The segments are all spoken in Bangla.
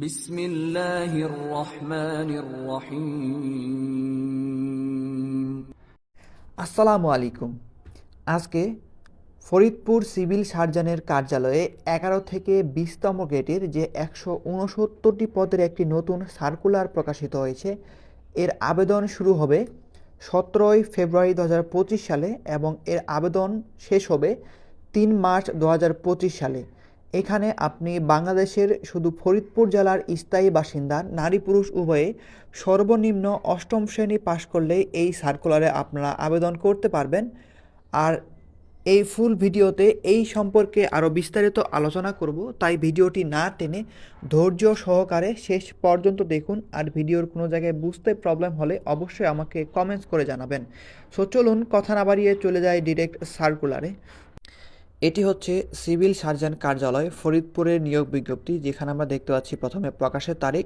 বিসমিল্লাহির রহমানির আসসালামু আলাইকুম। আজকে ফরিদপুর সিভিল সার্জনের কার্যালয়ে এগারো থেকে বিশতম গেটের যে একশো উনসত্তরটি পদের একটি নতুন সার্কুলার প্রকাশিত হয়েছে, এর আবেদন শুরু হবে সতেরোই ফেব্রুয়ারি দু হাজার পঁচিশ সালে এবং এর আবেদন শেষ হবে তিন মার্চ দু হাজার পঁচিশ সালে। এখানে আপনি বাংলাদেশের শুধু ফরিদপুর জেলার স্থায়ী বাসিন্দা, নারী পুরুষ উভয়ে সর্বনিম্ন অষ্টম শ্রেণি পাশ করলে এই সার্কুলারে আপনারা আবেদন করতে পারবেন। আর এই ফুল ভিডিওতে এই সম্পর্কে আরও বিস্তারিত আলোচনা করব, তাই ভিডিওটি না টেনে ধৈর্য সহকারে শেষ পর্যন্ত দেখুন। আর ভিডিওর কোনো জায়গায় বুঝতে প্রবলেম হলে অবশ্যই আমাকে কমেন্টস করে জানাবেন। সো চলুন, কথা না বাড়িয়ে চলে যায় ডিরেক্ট সার্কুলারে এটি হচ্ছে সিভিল সার্জন কার্যালয় ফরিদপুরের নিয়োগ বিজ্ঞপ্তি, যেখানে আমরা দেখতে পাচ্ছি প্রথমে প্রকাশের তারিখ,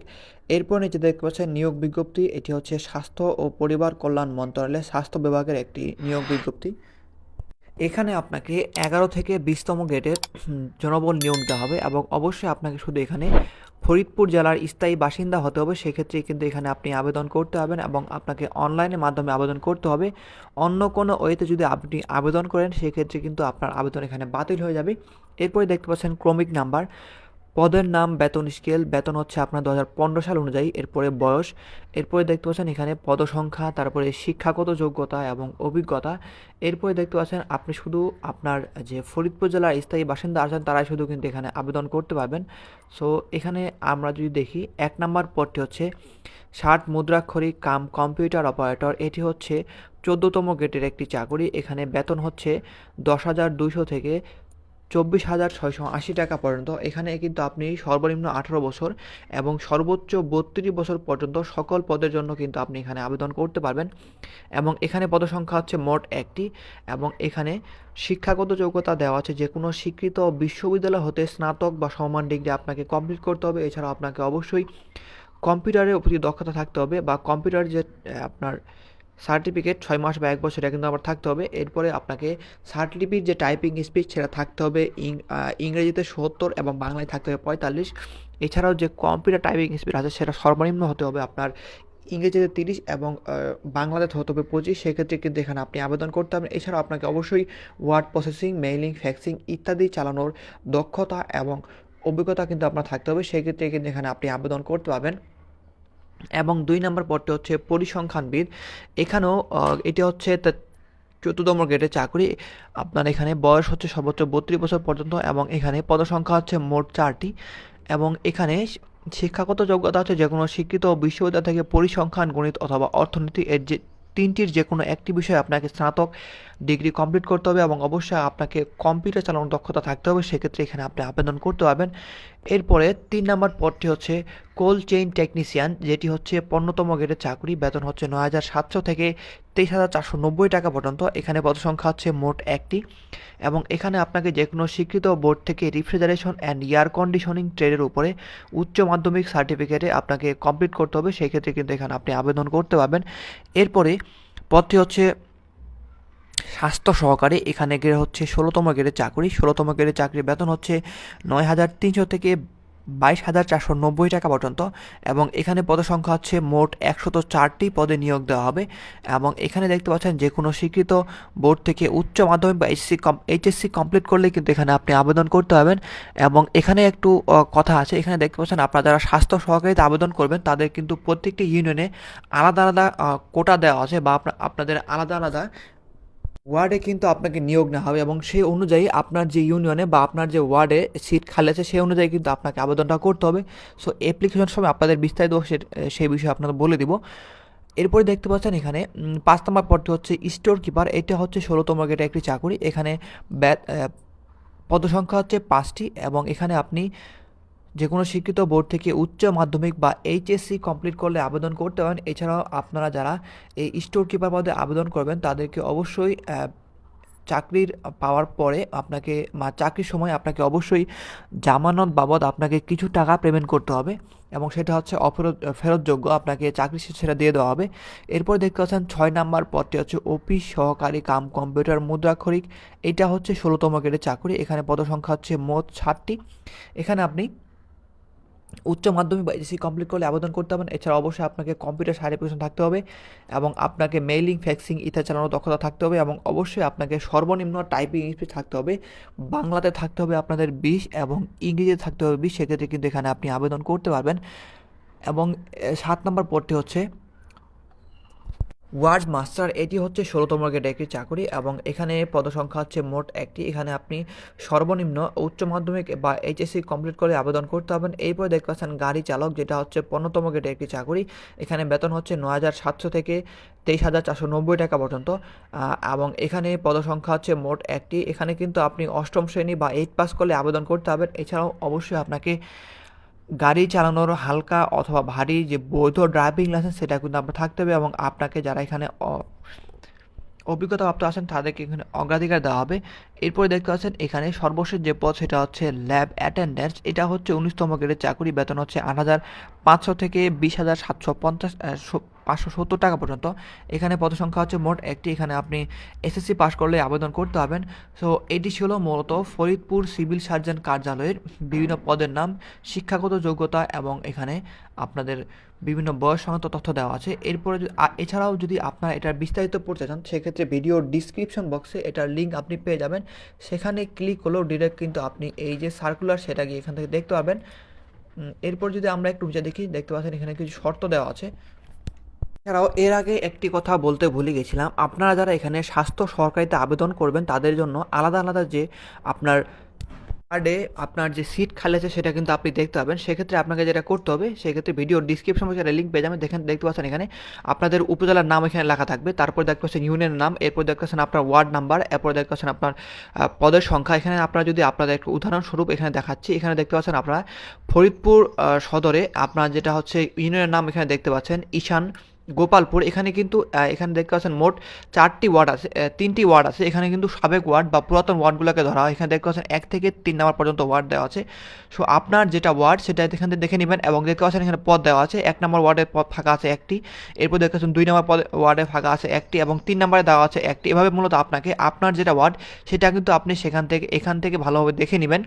এরপর নিচে দেখতে পাচ্ছেন নিয়োগ বিজ্ঞপ্তি, এটি হচ্ছে স্বাস্থ্য ও পরিবার কল্যাণ মন্ত্রণালয়ের স্বাস্থ্য বিভাগের একটি নিয়োগ বিজ্ঞপ্তি। এখানে আপনাকে এগারো থেকে বিশতম গেটের জনবল নিয়োগ দেওয়া হবে এবং অবশ্যই আপনাকে শুধু এখানে ফরিদপুর জেলার স্থায়ী বাসিন্দা হতে হবে। সেক্ষেত্রে কিন্তু এখানে আপনি আবেদন করতে হবেন এবং আপনাকে অনলাইনের মাধ্যমে আবেদন করতে হবে। অন্য কোনো ওয়েতে যদি আপনি আবেদন করেন, সেক্ষেত্রে কিন্তু আপনার আবেদন এখানে বাতিল হয়ে যাবে। এরপরে দেখতে পাচ্ছেন ক্রমিক নাম্বার। পদের নাম বেতন স্কেল। বেতন হচ্ছে আপনার দু হাজার পনেরো সাল অনুযায়ী, এরপরে বয়স। এরপরে দেখতে পাচ্ছেন এখানে পদসংখ্যা, তারপরে শিক্ষাগত যোগ্যতা এবং অভিজ্ঞতা। এরপরে দেখতে পাচ্ছেন আপনি শুধু আপনার যে ফরিদপুর জেলার স্থায়ী বাসিন্দা আছেন, তারাই শুধু কিন্তু এখানে আবেদন করতে পারবেন। সো, এখানে আমরা যদি দেখি, এক নাম্বার পদটি হচ্ছে ষাট মুদ্রাক্ষরিক কাম কম্পিউটার অপারেটর। এটি হচ্ছে চোদ্দতম গেটের একটি চাকরি। এখানে বেতন হচ্ছে দশ হাজার দুইশো থেকে চব্বিশ হাজার ছয়শো আশি টাকা পর্যন্ত। এখানে কিন্তু আপনি সর্বনিম্ন আঠারো বছর এবং সর্বোচ্চ বত্রিশ বছর পর্যন্ত সকল পদের জন্য কিন্তু আপনি এখানে আবেদন করতে পারবেন। এবং এখানে পদসংখ্যা হচ্ছে মোট একটি এবং এখানে শিক্ষাগত যোগ্যতা দেওয়া আছে। যে কোনো স্বীকৃত বিশ্ববিদ্যালয় হতে স্নাতক বা সমান ডিগ্রি আপনাকে কমপ্লিট করতে হবে। এছাড়াও আপনাকে অবশ্যই কম্পিউটারের প্রতি দক্ষতা থাকতে হবে বা কম্পিউটার যে আপনার সার্টিফিকেট, ছয় মাস বা এক বছর এটা কিন্তু আবার থাকতে হবে। এরপরে আপনাকে সার্টিফিকেট যে টাইপিং স্পিড সেটা থাকতে হবে ইংরেজিতে সত্তর এবং বাংলায় থাকতে হবে পঁয়তাল্লিশ। এছাড়াও যে কম্পিউটার টাইপিং স্পিড আছে সেটা সর্বনিম্ন হতে হবে আপনার ইংরেজিতে তিরিশ এবং বাংলাতে হতে হবে পঁচিশ। সেক্ষেত্রে কিন্তু এখানে আপনি আবেদন করতে হবে। এছাড়াও আপনাকে অবশ্যই ওয়ার্ড প্রসেসিং মেইলিং ফ্যাক্সিং ইত্যাদি চালানোর দক্ষতা এবং অভিজ্ঞতা কিন্তু আপনার থাকতে হবে। সেক্ষেত্রে কিন্তু এখানে আপনি আবেদন করতে পারবেন। এবং দুই নম্বর পদটি হচ্ছে পরিসংখ্যানবিদ। এখানেও এটি হচ্ছে চতুর্থম গ্রেডের চাকরি। আপনার এখানে বয়স হচ্ছে সর্বোচ্চ বত্রিশ বছর পর্যন্ত এবং এখানে পদসংখ্যা হচ্ছে মোট চারটি। এবং এখানে শিক্ষাগত যোগ্যতা হচ্ছে যে কোনো শিক্ষিত বিশ্ববিদ্যালয় থেকে পরিসংখ্যান, গণিত অথবা অর্থনীতি এর যে তিনটির যে কোনো একটি বিষয়ে আপনাকে স্নাতক ডিগ্রি কমপ্লিট করতে হবে এবং অবশ্যই আপনাকে কম্পিউটার চালানোর দক্ষতা থাকতে হবে। সেক্ষেত্রে এখানে আপনি আবেদন করতে পারবেন। এরপরে তিন নম্বর পদটি হচ্ছে কোল্ড চেইন টেকনিশিয়ান, যেটি হচ্ছে পণ্যতম গ্রেডের চাকরি। বেতন হচ্ছে নয় হাজার সাতশো থেকে তেইশ হাজার চারশো নব্বই টাকা পর্যন্ত। এখানে পদসংখ্যা হচ্ছে মোট একটি। এবং এখানে আপনাকে যে কোনো স্বীকৃত বোর্ড থেকে রিফ্রিজারেশন অ্যান্ড এয়ার কন্ডিশনিং ট্রেডের উপরে উচ্চ মাধ্যমিক সার্টিফিকেটে আপনাকে কমপ্লিট করতে হবে। সেই ক্ষেত্রে কিন্তু এখানে আপনি আবেদন করতে পারবেন। এরপরে পদটি হচ্ছে স্বাস্থ্য সহকারী এখানে গেড়ে হচ্ছে ষোলোতম গ্রেডের চাকরি। ষোলোতম গ্রেডের চাকরির বেতন হচ্ছে নয় হাজার তিনশো থেকে বাইশ হাজার চারশো নব্বই টাকা পর্যন্ত এবং এখানে পদসংখ্যা হচ্ছে মোট একশত চারটি পদে নিয়োগ দেওয়া হবে এবং এখানে দেখতে পাচ্ছেন যে কোনো স্বীকৃত বোর্ড থেকে উচ্চ মাধ্যমিক বা এইচসি কম, এইচএসসি কমপ্লিট করলে কিন্তু এখানে আপনি আবেদন করতে পারবেন এবং এখানে একটু কথা আছে। এখানে দেখতে পাচ্ছেন আপনারা যারা স্বাস্থ্য সহকারীতে আবেদন করবেন তাদের কিন্তু প্রত্যেকটি ইউনিয়নে আলাদা আলাদা কোটা দেওয়া আছে বা আপনাদের আলাদা আলাদা ওয়ার্ডে কিন্তু আপনাকে নিয়োগ নেওয়া হবে এবং সেই অনুযায়ী আপনার যে ইউনিয়নে বা আপনার যে ওয়ার্ডে সিট খালি আছে, সেই অনুযায়ী কিন্তু আপনাকে আবেদনটা করতে হবে। সো অ্যাপ্লিকেশন সময় আপনাদের বিস্তারিত সেই বিষয়ে আপনাদের বলে দিব। এরপরে দেখতে পাচ্ছেন এখানে পাঁচ নম্বর পদটি হচ্ছে স্টোর কিপার এটা হচ্ছে ষোলোতম গেটে একটি চাকরি। এখানে পদসংখ্যা হচ্ছে পাঁচটি এবং এখানে আপনি যে কোনো শিক্ষিত বোর্ড থেকে উচ্চ মাধ্যমিক বা এইচএসসি কমপ্লিট করলে আবেদন করতে পারেন। এছাড়াও আপনারা যারা এই স্টোর কিপার পদে আবেদন করবেন, তাদেরকে অবশ্যই চাকরির পাওয়ার পরে আপনাকে চাকরির সময় আপনাকে অবশ্যই জামানত বাবদ আপনাকে কিছু টাকা পেমেন্ট করতে হবে এবং সেটা হচ্ছে অফেরত, ফেরতযোগ্য আপনাকে চাকরি সেটা দিয়ে দেওয়া হবে। এরপর দেখতে পাচ্ছেন ছয় নাম্বার পদটি হচ্ছে অফিস সহকারী কাম কম্পিউটার মুদ্রাক্ষরিক। এটা হচ্ছে ষোলোতম গ্রেডের চাকরি। এখানে পদসংখ্যা হচ্ছে মোট ষাটটি এখানে আপনি উচ্চ মাধ্যমিক বা এসএসসি কমপ্লিট করলে আবেদন করতে হবেন এছাড়া অবশ্যই আপনাকে কম্পিউটার সার্টিফিকেশন থাকতে হবে এবং আপনাকে মেইলিং ফ্যাক্সিং ইত্যাদি চালানোর দক্ষতা থাকতে হবে এবং অবশ্যই আপনাকে সর্বনিম্ন টাইপিং স্পিড থাকতে হবে। বাংলাতে থাকতে হবে আপনাদের বিশ এবং ইংরেজিতে থাকতে হবে বিশ। সেক্ষেত্রে কিন্তু এখানে আপনি আবেদন করতে পারবেন। এবং সাত নম্বর পড়তে হচ্ছে ওয়ার্ড মাস্টার, এটি হচ্ছে ষোলোতম গ্রেডের একটি চাকরি এবং এখানে পদসংখ্যা হচ্ছে মোট একটি। এখানে আপনি সর্বনিম্ন উচ্চ মাধ্যমিক বা এইচএসসি কমপ্লিট করে আবেদন করতে হবেন এরপরে দেখতে পাচ্ছেন গাড়ি চালক, যেটা হচ্ছে পনেরোতম গ্রেডের একটি চাকরি। এখানে বেতন হচ্ছে ন হাজার সাতশো থেকে তেইশ হাজার চারশো নব্বই টাকা পর্যন্ত এবং এখানে পদসংখ্যা হচ্ছে মোট একটি। এখানে কিন্তু আপনি অষ্টম শ্রেণি বা এইট পাস করলে আবেদন করতে হবেন এছাড়াও অবশ্যই আপনাকে গাড়ি চালানোর হালকা অথবা ভারী যে বৈধ ড্রাইভিং লাইসেন্স সেটা কিন্তু আপনার থাকতে হবে এবং আপনাকে যারা এখানে অ- অভিজ্ঞতা প্রাপ্ত আছেন, তাদেরকে এখানে অগ্রাধিকার দেওয়া হবে। এরপরে দেখতে পাচ্ছেন এখানে সর্বশেষ যে পদ সেটা হচ্ছে ল্যাব অ্যাটেন্ডেন্স এটা হচ্ছে উনিশতম গ্রেডের চাকরি, বেতন হচ্ছে আট হাজার পাঁচশো থেকে বিশ হাজার সাতশো পঞ্চাশ পাঁচশো সত্তর টাকা পর্যন্ত। এখানে পদসংখ্যা হচ্ছে মোট একটি, এখানে আপনি এসএসসি পাস করলে আবেদন করতে হবেন সো, এটি ছিল মূলত ফরিদপুর সিভিল সার্জন কার্যালয়ের বিভিন্ন পদের নাম, শিক্ষাগত যোগ্যতা এবং এখানে আপনাদের বিভিন্ন বয়স সংক্রান্ত তথ্য দেওয়া আছে। এরপরে এছাড়াও যদি আপনারা এটার বিস্তারিত পড়তে চান, সেক্ষেত্রে ভিডিওর ডিসক্রিপশন বক্সে এটার লিঙ্ক আপনি পেয়ে যাবেন। সেখানে ক্লিক হলেও ডিরেক্ট কিন্তু আপনি এই যে সার্কুলার সেটা গিয়ে এখান থেকে দেখতে পাবেন। এরপর যদি আমরা একটু নিচে দেখি, দেখতে পাচ্ছেন এখানে কিছু শর্ত দেওয়া আছে। এছাড়াও এর আগে একটি কথা বলতে ভুলে গেছিলাম। আপনারা যারা এখানে স্বাস্থ্য সরকারিতে আবেদন করবেন, তাদের জন্য আলাদা আলাদা যে আপনার কার্ডে আপনার যে সিট খালি আছে সেটা কিন্তু আপনি দেখতে পাবেন। সেক্ষেত্রে আপনাকে যেটা করতে হবে, সেক্ষেত্রে ভিডিও ডিসক্রিপশন বক্সে লিঙ্ক পেয়ে যাবেন। দেখেন, দেখতে পাচ্ছেন এখানে আপনাদের উপজেলার নাম এখানে লেখা থাকবে। তারপর দেখতে পাচ্ছেন ইউনিয়নের নাম, এরপর দেখতে পাচ্ছেন আপনার ওয়ার্ড নাম্বার এরপর দেখতে পাচ্ছেন আপনার পদের সংখ্যা। এখানে আপনারা যদি আপনাদের একটু উদাহরণস্বরূপ এখানে দেখাচ্ছি, এখানে দেখতে পাচ্ছেন আপনারা ফরিদপুর সদরে আপনার যেটা হচ্ছে ইউনিয়নের নাম এখানে দেখতে পাচ্ছেন, ঈশান গোপালপুর, এখানে কিন্তু এখানে দেখতে পাচ্ছেন মোট চারটি ওয়ার্ড আছে তিনটি ওয়ার্ড আছে, এখানে কিন্তু সাবেক ওয়ার্ড বা পুরাতন ওয়ার্ডগুলোকে ধরা হয়। এখানে দেখতে পাচ্ছেন এক থেকে তিন নাম্বার পর্যন্ত ওয়ার্ড দেওয়া আছে। সো, আপনার যেটা ওয়ার্ড, সেটা এখান থেকে দেখে নেবেন এবং দেখতে পাচ্ছেন এখানে পদ দেওয়া আছে। এক নম্বর ওয়ার্ডে পদ ফাঁকা আছে একটি, এরপর দেখতে পাচ্ছেন দুই নম্বর পদে, ওয়ার্ডে ফাঁকা আছে একটি এবং তিন নম্বরে দেওয়া আছে একটি। এভাবে মূলত আপনাকে আপনার যেটা ওয়ার্ড, সেটা কিন্তু আপনি সেখান থেকে, এখান থেকে ভালোভাবে দেখে নেবেন।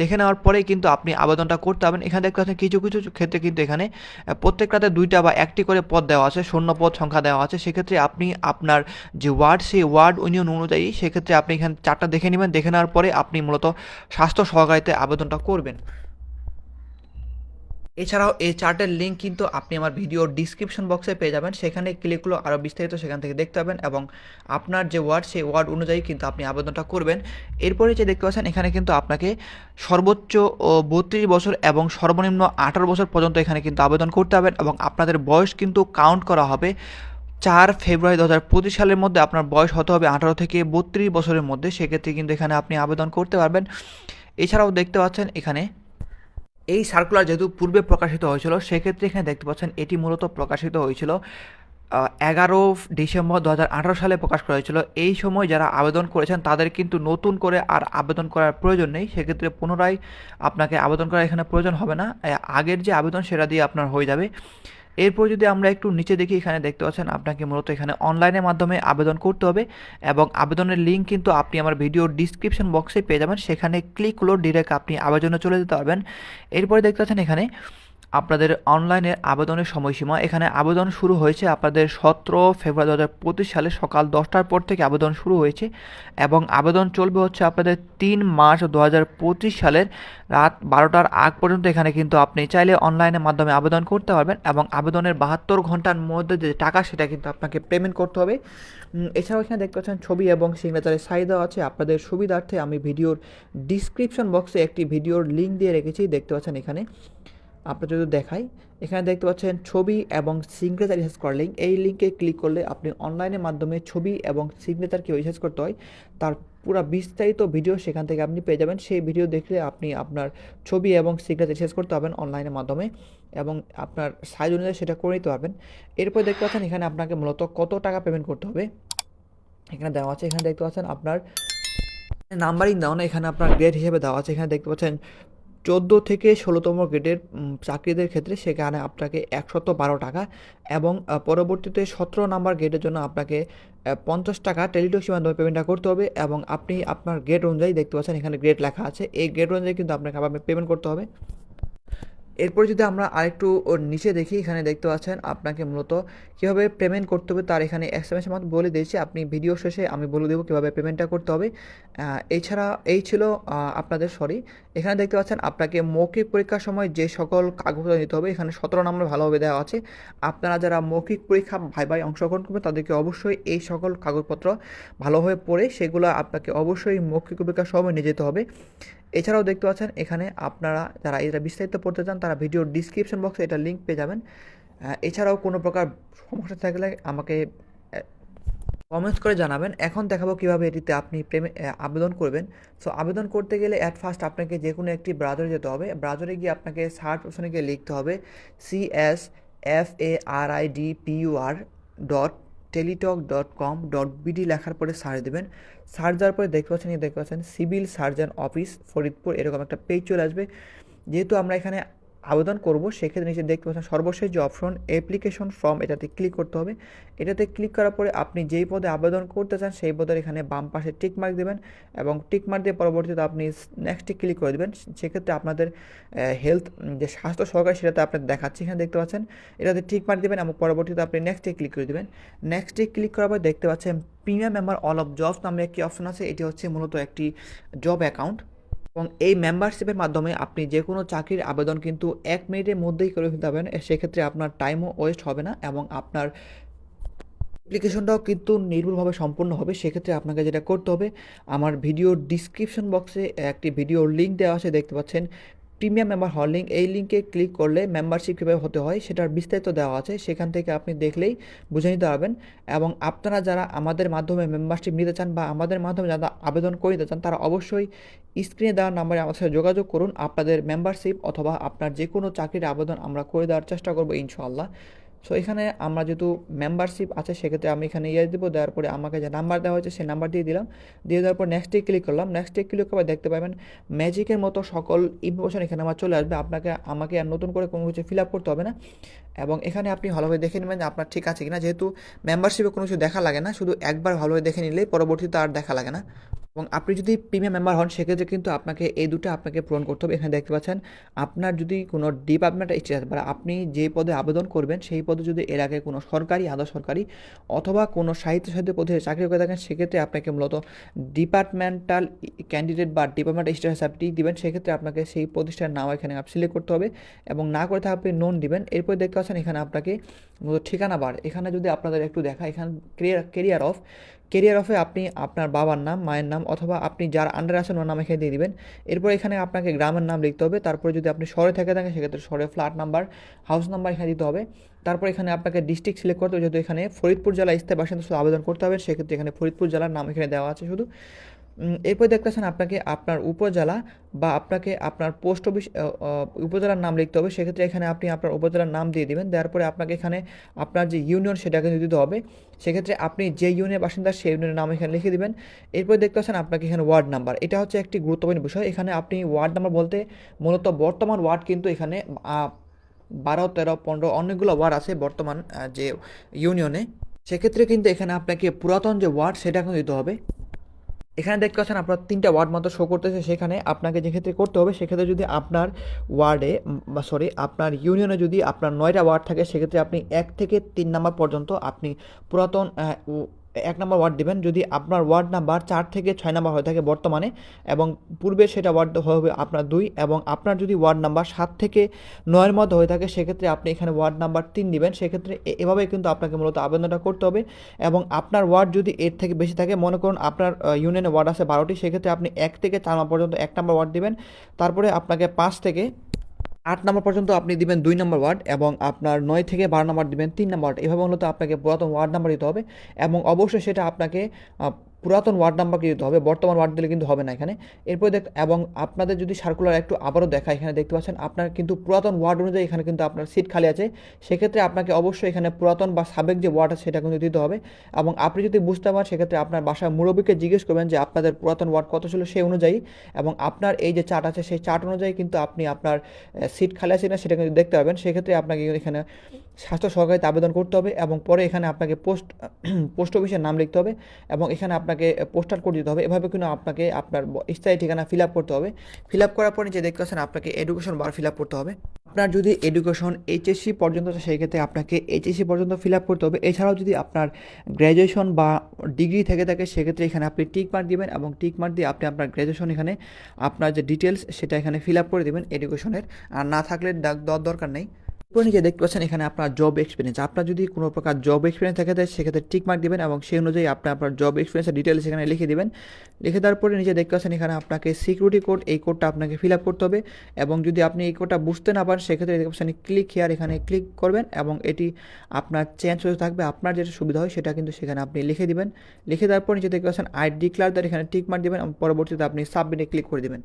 দেখে নেওয়ার পরেই কিন্তু আপনি আবেদনটা করতে পারবেন। এখানে দেখতে পাচ্ছেন কিছু কিছু ক্ষেত্রে কিন্তু এখানে প্রত্যেক প্রত্যেকটাতে দুইটা বা একটি করে পদ দেওয়া আছে শূন্য পদ সংখ্যা দেওয়া আছে। সেক্ষেত্রে আপনি আপনার যে ওয়ার্ড, সেই ওয়ার্ড ইউনিয়ন অনুযায়ী সেক্ষেত্রে আপনি এখানে চারটা দেখে নেবেন। দেখে নেওয়ার পরে আপনি মূলত স্বাস্থ্য সহকারিতে আবেদনটা করবেন। এছাড়াও এই চার্টের লিঙ্ক কিন্তু আপনি আমার ভিডিওর ডিসক্রিপশন বক্সে পেয়ে যাবেন। সেখানে ক্লিক করলে আরও বিস্তারিত সেখান থেকে দেখতে পাবেন এবং আপনার যে ওয়ার্ড সেই ওয়ার্ড অনুযায়ী কিন্তু আপনি আবেদনটা করবেন। এরপরে যে দেখতে পাচ্ছেন, এখানে কিন্তু আপনাকে সর্বোচ্চ বত্রিশ বছর এবং সর্বনিম্ন আঠারো বছর পর্যন্ত এখানে কিন্তু আবেদন করতে হবেন এবং আপনাদের বয়স কিন্তু কাউন্ট করা হবে চার ফেব্রুয়ারি দু হাজার পঁচিশ সালের মধ্যে। আপনার বয়স হতে হবে আঠারো থেকে বত্রিশ বছরের মধ্যে। সেক্ষেত্রে কিন্তু এখানে আপনি আবেদন করতে পারবেন। এছাড়াও দেখতে পাচ্ছেন, এখানে এই সার্কুলার যেহেতু পূর্বে প্রকাশিত হয়েছিল, সেক্ষেত্রে এখানে দেখতে পাচ্ছেন এটি মূলত প্রকাশিত হয়েছিল এগারো ডিসেম্বর দু হাজার আঠারো সালে প্রকাশ করা হয়েছিল। এই সময় যারা আবেদন করেছেন, তাদের কিন্তু নতুন করে আর আবেদন করার প্রয়োজন নেই। সেক্ষেত্রে পুনরায় আপনাকে আবেদন করার এখানে প্রয়োজন হবে না। আগের যে আবেদন, সেটা দিয়ে আপনার হয়ে যাবে। এরপর যদি আমরা একটু নিচে দেখি, এখানে দেখতে পাচ্ছেন আপনাকে মূলত এখানে অনলাইনের মাধ্যমে আবেদন করতে হবে এবং আবেদনের লিঙ্ক কিন্তু আপনি আমার ভিডিওর ডিসক্রিপশন বক্সে পেয়ে যাবেন। সেখানে ক্লিক করলেও ডিরেক্ট আপনি আবেদনে চলে যেতে পারবেন। এরপরে দেখতে পাচ্ছেন এখানে আপনাদের অনলাইনে আবেদনের সময়সীমা। এখানে আবেদন শুরু হয়েছে আপনাদের সতেরো ফেব্রুয়ারি দু হাজার পঁচিশ সালে সকাল দশটার পর থেকে আবেদন শুরু হয়েছে এবং আবেদন চলবে হচ্ছে আপনাদের তিন মার্চ দু হাজার পঁচিশ সালের রাত বারোটার আগ পর্যন্ত। এখানে কিন্তু আপনি চাইলে অনলাইনের মাধ্যমে আবেদন করতে পারবেন এবং আবেদনের বাহাত্তর ঘণ্টার মধ্যে যে টাকা সেটা কিন্তু আপনাকে পেমেন্ট করতে হবে। এছাড়াও এখানে দেখতে পাচ্ছেন ছবি এবং সিগনেচারের দেওয়া আছে। আপনাদের সুবিধার্থে আমি ভিডিওর ডিসক্রিপশন বক্সে একটি ভিডিওর লিঙ্ক দিয়ে রেখেছি, দেখতে পাচ্ছেন এখানে। আপনার যদি দেখাই, এখানে দেখতে পাচ্ছেন ছবি এবং সিগনেচার রিসার্চ করার লিঙ্ক এই লিঙ্কে ক্লিক করলে আপনি অনলাইনের মাধ্যমে ছবি এবং সিগনেচার কীভাবে রিসার্চ করতে হয়, তার পুরো বিস্তারিত ভিডিও সেখান থেকে আপনি পেয়ে যাবেন। সেই ভিডিও দেখলে আপনি আপনার ছবি এবং সিগনেচার রিসার্চ করতে পারবেন অনলাইনের মাধ্যমে এবং আপনার সাইজ অনুযায়ী সেটা করে নিতে পারবেন। এরপর দেখতে পাচ্ছেন এখানে আপনাকে মূলত কত টাকা পেমেন্ট করতে হবে। এখানে দেওয়া আছে, এখানে দেখতে পাচ্ছেন আপনার নাম্বারিং দেওয়া না, এখানে আপনার গ্রেড হিসেবে দেওয়া আছে। এখানে দেখতে পাচ্ছেন চোদ্দ থেকে ষোলোতম গ্রেডের চাকরিদের ক্ষেত্রে সেখানে আপনাকে একশত বারো টাকা এবং পরবর্তীতে সতেরো নাম্বার গ্রেডের জন্য আপনাকে পঞ্চাশ টাকা টেলিটক্সের মাধ্যমে পেমেন্টটা করতে হবে এবং আপনি আপনার গ্রেড অনুযায়ী দেখতে পাচ্ছেন এখানে গ্রেড লেখা আছে। এই গ্রেড অনুযায়ী কিন্তু আপনাকে আবার পেমেন্ট করতে হবে। এরপর যদি আমরা আরেকটু নিচে দেখি, এখানে দেখতে পাচ্ছেন আপনাকে মূলত কীভাবে পেমেন্ট করতে হবে, তার এখানে এস এম বলে দিয়েছি। আপনি ভিডিও শেষে আমি বলে দেবো কীভাবে পেমেন্টটা করতে হবে। এছাড়া এই ছিল আপনাদের সরি এখানে দেখতে পাচ্ছেন আপনাকে মৌখিক পরীক্ষার সময় যে সকল কাগজপত্র নিতে হবে, এখানে সতেরো নম্বর ভালোভাবে দেওয়া আছে। আপনারা যারা মৌখিক পরীক্ষা ভাই ভাই অংশগ্রহণ করবে তাদেরকে অবশ্যই এই সকল কাগজপত্র ভালোভাবে পড়ে, সেগুলো আপনাকে অবশ্যই মৌখিক পরীক্ষার সময় নিয়ে যেতে হবে। এছাড়াও দেখতে পাচ্ছেন, এখানে আপনারা যারা এটা বিস্তারিত পড়তে চান, তারা ভিডিওর ডিসক্রিপশন বক্সে এটা লিঙ্ক পেয়ে যাবেন। এছাড়াও কোনো প্রকার সমস্যা থাকলে আমাকে কমেন্টস করে জানাবেন। এখন দেখাবো কীভাবে এটিতে আপনি প্রেমে আবেদন করবেন। সো আবেদন করতে গেলে অ্যাট ফার্স্ট আপনাকে যে কোনো একটি ব্রাউজারে যেতে হবে। ব্রাউজারে গিয়ে আপনাকে সার্চ অপশনে গিয়ে লিখতে হবে C S F A R I D P U R dot Teletalk dot com dot BD লেখার পরে সার্চ দেবেন। সার্চ দেওয়ার পরে দেখতে পাচ্ছেন দেখতে পাচ্ছেন, সিভিল সার্জন অফিস, ফরিদপুর, এরকম একটা পেজ চলে আসবে। যেহেতু আমরা এখানে আবেদন করব, সেক্ষেত্রে নিচে দেখতে পাচ্ছেন সর্বশেষ যে অপশন অ্যাপ্লিকেশন ফর্ম এটাতে ক্লিক করতে হবে। এটাতে ক্লিক করার পরে আপনি যেই পদে আবেদন করতে চান, সেই পদের এখানে বাম পাশে টিক মার্ক দেবেন এবং টিক মার্ক দিয়ে পরবর্তীতে আপনি নেক্সটে ক্লিক করে দেবেন। সেক্ষেত্রে আপনাদের হেলথ যে স্বাস্থ্য সহকারী সেটাতে আপনার দেখাচ্ছে এখানে দেখতে পাচ্ছেন। এটাতে টিক মার্ক দেবেন এবং পরবর্তীতে আপনি নেক্সটে ক্লিক করে দেবেন। নেক্সটে ক্লিক করার পর দেখতে পাচ্ছেন premium member all of jobs নামে একটি অপশন আছে। এটি হচ্ছে মূলত একটি জব অ্যাকাউন্ট এবং এই মেম্বারশিপের মাধ্যমে আপনি যে কোনো চাকরির আবেদন কিন্তু এক মিনিটের মধ্যেই করে ফেলতে পারবেন। সেক্ষেত্রে আপনার টাইমও ওয়েস্ট হবে না এবং আপনার অ্যাপ্লিকেশনটাও কিন্তু নির্ভুলভাবে সম্পূর্ণ হবে। সেক্ষেত্রে আপনাকে যেটা করতে হবে, আমার ভিডিওর ডিসক্রিপশন বক্সে একটি ভিডিও লিঙ্ক দেওয়া আছে, দেখতে পাচ্ছেন। প্রিমিয়াম মেম্বার হওয়ার লিঙ্ক এই লিঙ্কে ক্লিক করলে মেম্বারশিপ কীভাবে হতে হয় সেটার বিস্তারিত দেওয়া আছে, সেখান থেকে আপনি দেখলেই বুঝে নিতে পারবেন। এবং আপনারা যারা আমাদের মাধ্যমে মেম্বারশিপ নিতে চান বা আমাদের মাধ্যমে যারা আবেদন করে নিতে চান, তারা অবশ্যই স্ক্রিনে দেওয়ার নাম্বারে আমার সাথে যোগাযোগ করুন। আপনাদের মেম্বারশিপ অথবা আপনার যে কোনো চাকরির আবেদন আমরা করে দেওয়ার চেষ্টা করব ইনশাআল্লাহ। সো এখানে আমরা যেহেতু মেম্বারশিপ আছে, সেক্ষেত্রে আমি এখানে ইয়ে দেবো, দেওয়ার পরে আমাকে যে নাম্বার দেওয়া হয়েছে, সেই নাম্বার দিয়ে দিলাম। দিয়ে দেওয়ার পর নেক্সটে ক্লিক করলাম। নেক্সটে ক্লিক করে দেখতে পাবেন ম্যাজিকের মতো সকল ইনফরমেশন এখানে আমার চলে আসবে। আপনাকে, আমাকে আর নতুন করে কোনো কিছু ফিল আপ করতে হবে না। এবং এখানে আপনি ভালোভাবে দেখে নেবেন যে আপনার ঠিক আছে কিনা। যেহেতু মেম্বারশিপে কোনো কিছু দেখা লাগে না, শুধু একবার ভালোভাবে দেখে নিলেই পরবর্তীতে আর দেখা লাগে না। এবং আপনি যদি প্রিমিয়াম মেম্বার হন, সেক্ষেত্রে কিন্তু আপনাকে এই দুটো আপনাকে পূরণ করতে হবে। এখানে দেখতে পাচ্ছেন, আপনার যদি কোনো ডিপার্টমেন্ট স্টেটাস বা আপনি যে পদে আবেদন করবেন, সেই পদে যদি এর আগে কোনো সরকারি, আধা সরকারি অথবা কোনো সাহিত্য সাহিত্য পদে চাকরি করে থাকেন, সেক্ষেত্রে আপনাকে মূলত ডিপার্টমেন্টাল ক্যান্ডিডেট বা ডিপার্টমেন্টাল স্টেটাস আপনি দিবেন। সেক্ষেত্রে আপনাকে সেই প্রতিষ্ঠানের নাম এখানে সিলেক্ট করতে হবে এবং না করে থাকে আপনি নোন দিবেন। এরপর দেখতে পাচ্ছেন, এখানে আপনাকে মূলত ঠিকানা বার। এখানে যদি আপনাদের একটু দেখা, এখানে কেরিয়ার কেরিয়ার অফ কেরিয়ার অফে আপনি আপনার বাবার নাম, মায়ের নাম অথবা আপনি যার আন্ডারে আছেন ওর নাম এখানে দিয়ে দিবেন। এরপর এখানে আপনাকে গ্রামের নাম লিখতে হবে। তারপরে যদি আপনি শহরে থেকে থাকেন, সেক্ষেত্রে শহরে ফ্ল্যাট নাম্বার হাউস নাম্বার এখানে দিতে হবে। তারপর এখানে আপনাকে ডিস্ট্রিক্ট সিলেক্ট করতে হবে। যেহেতু এখানে ফরিদপুর জেলা স্থায়ী বাসিন্দা শুধু আবেদন করতে হবে, সেক্ষেত্রে এখানে ফরিদপুর জেলার নাম এখানে দেওয়া আছে শুধু। এরপর দেখতেছেন আপনাকে আপনার উপজেলা বা আপনাকে আপনার পোস্ট অফিস উপজেলার নাম লিখতে হবে। সেক্ষেত্রে এখানে আপনি আপনার উপজেলার নাম দিয়ে দিবেন। দেওয়ার পরে আপনাকে এখানে আপনার যে ইউনিয়ন সেটাকে দিতে হবে। সেক্ষেত্রে আপনি যে ইউনিয়নের বাসিন্দা সেই ইউনিয়নের নাম এখানে লিখে দেবেন। এরপর দেখতে পাচ্ছেন আপনাকে এখানে ওয়ার্ড নাম্বার। এটা হচ্ছে একটি গুরুত্বপূর্ণ বিষয়। এখানে আপনি ওয়ার্ড নাম্বার বলতে মূলত বর্তমান ওয়ার্ড কিন্তু এখানে বারো, তেরো, পনেরো অনেকগুলো ওয়ার্ড আছে বর্তমান যে ইউনিয়নে। সেক্ষেত্রে কিন্তু এখানে আপনাকে পুরাতন যে ওয়ার্ড সেটা কিন্তু দিতে হবে। এখানে দেখতে পাচ্ছেন আপনার তিনটা ওয়ার্ড মাত্র শো করতেছে। সেখানে আপনাকে যে ক্ষেত্রে করতে হবে, সেক্ষেত্রে যদি আপনার ওয়ার্ডে সরি আপনার ইউনিয়নে যদি আপনার নয়টা ওয়ার্ড থাকে, সেক্ষেত্রে আপনি এক থেকে তিন নাম্বার পর্যন্ত আপনি পুরাতন এক নম্বর ওয়ার্ড দিবেন। যদি আপনার ওয়ার্ড নাম্বার চার থেকে ছয় নাম্বার হয়ে থাকে বর্তমানে এবং পূর্বে সেটা ওয়ার্ড হবে আপনার দুই এবং আপনার যদি ওয়ার্ড নাম্বার সাত থেকে নয়ের মধ্যে হয়ে থাকে, সেক্ষেত্রে আপনি এখানে ওয়ার্ড নাম্বার তিন দিবেন। সেক্ষেত্রে এভাবে কিন্তু আপনাকে মূলত আবেদনটা করতে হবে এবং আপনার ওয়ার্ড যদি এর থেকে বেশি থাকে, মনে করুন আপনার ইউনিয়নে ওয়ার্ড আছে বারোটি, সেক্ষেত্রে আপনি এক থেকে চার পর্যন্ত এক নম্বর ওয়ার্ড দিবেন। তারপরে আপনাকে পাঁচ থেকে আট নম্বর পর্যন্ত আপনি দিবেন দুই নম্বর ওয়ার্ড এবং আপনার নয় থেকে বারো নম্বর দিবেন তিন নম্বর ওয়ার্ড। এভাবে মূলত আপনাকে পুরাতন ওয়ার্ড নাম্বার দিতে হবে এবং অবশ্যই সেটা আপনাকে পুরাতন ওয়ার্ড নাম্বারকে দিতে হবে, বর্তমান ওয়ার্ড দিলে কিন্তু হবে না এখানে। এরপর দেখ, এবং আপনাদের যদি সার্কুলার একটু আবারও দেখা এখানে দেখতে পাচ্ছেন আপনার কিন্তু পুরাতন ওয়ার্ড অনুযায়ী এখানে কিন্তু আপনার সিট খালি আছে। সেক্ষেত্রে আপনাকে অবশ্যই এখানে পুরাতন বা সাবেক যে ওয়ার্ড আছে সেটা কিন্তু দিতে হবে। এবং আপনি যদি বুঝতে পারেন, সেক্ষেত্রে আপনার বাসার মুরব্বীকে জিজ্ঞেস করবেন যে আপনাদের পুরাতন ওয়ার্ড কত ছিল সেই অনুযায়ী। এবং আপনার এই যে চার্ট আছে, সেই চার্ট অনুযায়ী কিন্তু আপনি আপনার সিট খালি আছে না সেটা কিন্তু দেখতে পাবেন সেক্ষেত্রে আপনাকে এখানে স্বাস্থ্য সহকারীতে আবেদন করতে হবে এবং পরে এখানে আপনাকে পোস্ট পোস্ট অফিসের নাম লিখতে হবে। এবং এখানে আপনাকে পোস্টার করে দিতে হবে। এভাবে কিন্তু আপনাকে আপনার স্থায়ী ঠিকানা ফিল আপ করতে হবে। ফিল আপ করার পর নিচে দেখতে পাচ্ছেন আপনাকে এডুকেশন বার ফিল আপ করতে হবে। আপনার যদি এডুকেশন এইচএসসি পর্যন্ত সেই ক্ষেত্রে আপনাকে এইচএসসি পর্যন্ত ফিল আপ করতে হবে। এছাড়াও যদি আপনার গ্র্যাজুয়েশন বা ডিগ্রি থেকে থাকে, সেক্ষেত্রে এখানে আপনি টিক মার্ক দিবেন এবং টিক মার্ক দিয়ে আপনি আপনার গ্র্যাজুয়েশন এখানে আপনার যে ডিটেলস সেটা এখানে ফিল আপ করে দেবেন এডুকেশনের আর না থাকলে দরকার নেই। নিচে দেখতে পাচ্ছেন এখানে আপনার জব এক্সপিরিয়েন্স আপনার যদি কোনো প্রকার জব এক্সপিরিয়েন্স থাকে, তাহলে সেক্ষেত্রে টিক মার্ক দিবেন এবং সেই অনুযায়ী আপনি আপনার জব এক্সপিরিয়েন্সের ডিটেলস এখানে লিখে দেবেন। লিখে দেওয়ার পরে নিচে দেখতে পাচ্ছেন এখানে আপনাকে সিকিউরিটি কোড এই কোডটা আপনাকে ফিল আপ করতে হবে এবং যদি আপনি এই কোডটা বুঝতে না পারেন, সেক্ষেত্রে দেখতে পাচ্ছেন ক্লিক হেয়ার এখানে ক্লিক করবেন এবং এটি আপনার চেঞ্জ হতে থাকবে। আপনার যেটা সুবিধা হয়, সেটা কিন্তু সেখানে আপনি লিখে দিবেন। লিখে দেওয়ার পর নিচে দেখতে পাচ্ছেন আই ডিক্লার দ্যাট এখানে টিক মার্ক দিবেন এবং পরবর্তীতে আপনি সাবমিটে ক্লিক করে দিবেন।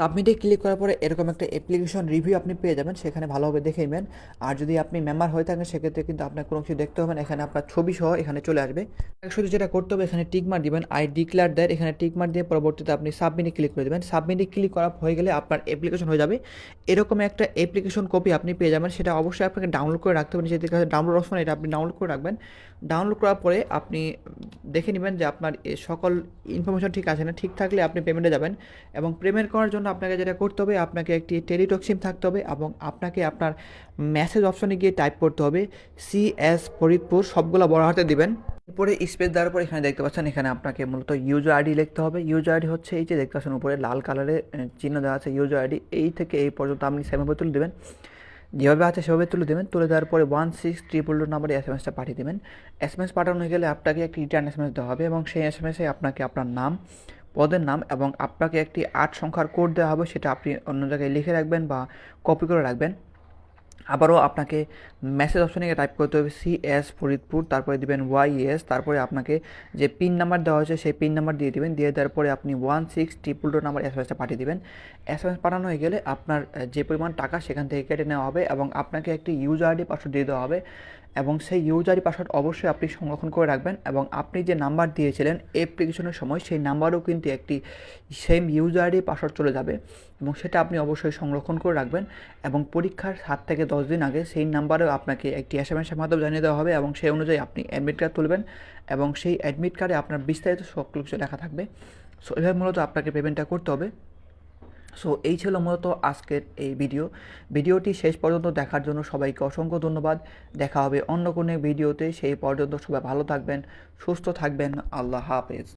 সাবমিটে ক্লিক করার পরে এরকম একটা অ্যাপ্লিকেশন রিভিউ আপনি পেয়ে যাবেন, সেখানে ভালোভাবে দেখে নেবেন। আর যদি আপনি মেম্বার হয়ে থাকেন, সেক্ষেত্রে কিন্তু আপনার কোনো কিছু দেখতে হবে না। এখানে আপনার ছবি সহ এখানে চলে আসবে। শুধু যেটা করতে হবে, এখানে টিক মার দিবেন আই ডিক্লার দেয় এখানে টিক মার দিয়ে পরবর্তীতে আপনি সাবমিটে ক্লিক করে দেবেন। সাবমিটে ক্লিক করা হয়ে গেলে আপনার অ্যাপ্লিকেশন হয়ে যাবে। এরকম একটা অ্যাপ্লিকেশন কপি আপনি পেয়ে যাবেন, সেটা অবশ্যই আপনাকে ডাউনলোড করে রাখতে হবে। নিচে দিকে ডাউনলোড অপশন এটা আপনি ডাউনলোড করে রাখবেন। ডাউনলোড করার পরে আপনি দেখে নেবেন যে আপনার সকল ইনফরমেশন ঠিক আছে না, ঠিক থাকলে আপনি পেমেন্টে যাবেন। এবং পেমেন্ট করার জন্য আপনাকে যেটা করতে হবে, আপনাকে একটি টেলিটক সিম থাকতে হবে এবং আপনাকে আপনার মেসেজ অপশনে গিয়ে টাইপ করতে হবে সি এস ফরিদপুর, সবগুলো বড় হাতে দিবেন। এরপরে স্পেস দেওয়ার পর এখানে দেখতে পাচ্ছেন, এখানে আপনাকে মূলত ইউজার আইডি লিখতে হবে। ইউজার আইডি হচ্ছে এই যে দেখতে পাচ্ছেন উপরে লাল কালারের চিহ্ন দেওয়া আছে ইউজার আইডি এই থেকে এই পর্যন্ত আপনি সেভাবে তুলে দেবেন। যেভাবে আছে সেভাবে তুলে দেবেন। তুলে দেওয়ার পরে ওয়ান সিক্স ট্রিপল টু নাম্বারে এস এম এসটা পাঠিয়ে দেবেন। এস এম এস পাঠানো গেলে আপনাকে একটি রিটার্ন এস এম এস দেওয়া হবে এবং সেই এস এম এসে আপনাকে আপনার নাম পদের নাম এবং আপনাকে একটি আট সংখ্যার কোড দেওয়া হবে, সেটা আপনি অন্য জায়গায় লিখে রাখবেন বা কপি করে রাখবেন। আবারও আপনাকে মেসেজ অপশনে টাইপ করতে হবে সি এস ফরিদপুর, তারপরে দিবেন ওয়াই এস তারপরে আপনাকে যে পিন নাম্বার দেওয়া হয়েছে সেই পিন নাম্বার দিয়ে দিবেন, দিয়ে দেওয়ার পরে আপনি one six triple two number S M এসটা পাঠিয়ে দিবেন। এস এম এস পাঠানো হয়ে গেলে আপনার যে পরিমাণ টাকা সেখান থেকে কেটে নেওয়া হবে এবং আপনাকে একটি ইউজার আইডি পাসওয়ার্ড দিয়ে দেওয়া হবে। এবং সেই ইউজার পাসওয়ার্ড অবশ্যই আপনি সংরক্ষণ করে রাখবেন এবং আপনি যে নাম্বার দিয়েছিলেন অ্যাপ্লিকেশনের সময় সেই নাম্বারও কিন্তু একটি সেম ইউজার পাসওয়ার্ড চলে যাবে এবং সেটা আপনি অবশ্যই সংরক্ষণ করে রাখবেন এবং পরীক্ষার সাত থেকে দশ দিন আগে সেই নাম্বারেও আপনাকে একটি এস এম এসের মাধ্যমে জানিয়ে দেওয়া হবে এবং সেই অনুযায়ী আপনি অ্যাডমিট কার্ড তুলবেন এবং সেই অ্যাডমিট কার্ডে আপনার বিস্তারিত সকল কিছু লেখা থাকবে। সো এভাবে মূলত আপনাকে পেমেন্টটা করতে হবে। সো এই ছিল মূলত আজকের এই ভিডিও ভিডিওটি শেষ পর্যন্ত দেখার জন্য সবাইকে অসংখ্য ধন্যবাদ। দেখা হবে অন্য কোনো ভিডিওতে সেই পর্যন্ত সবাই ভালো থাকবেন, সুস্থ থাকবেন। আল্লাহ হাফেজ।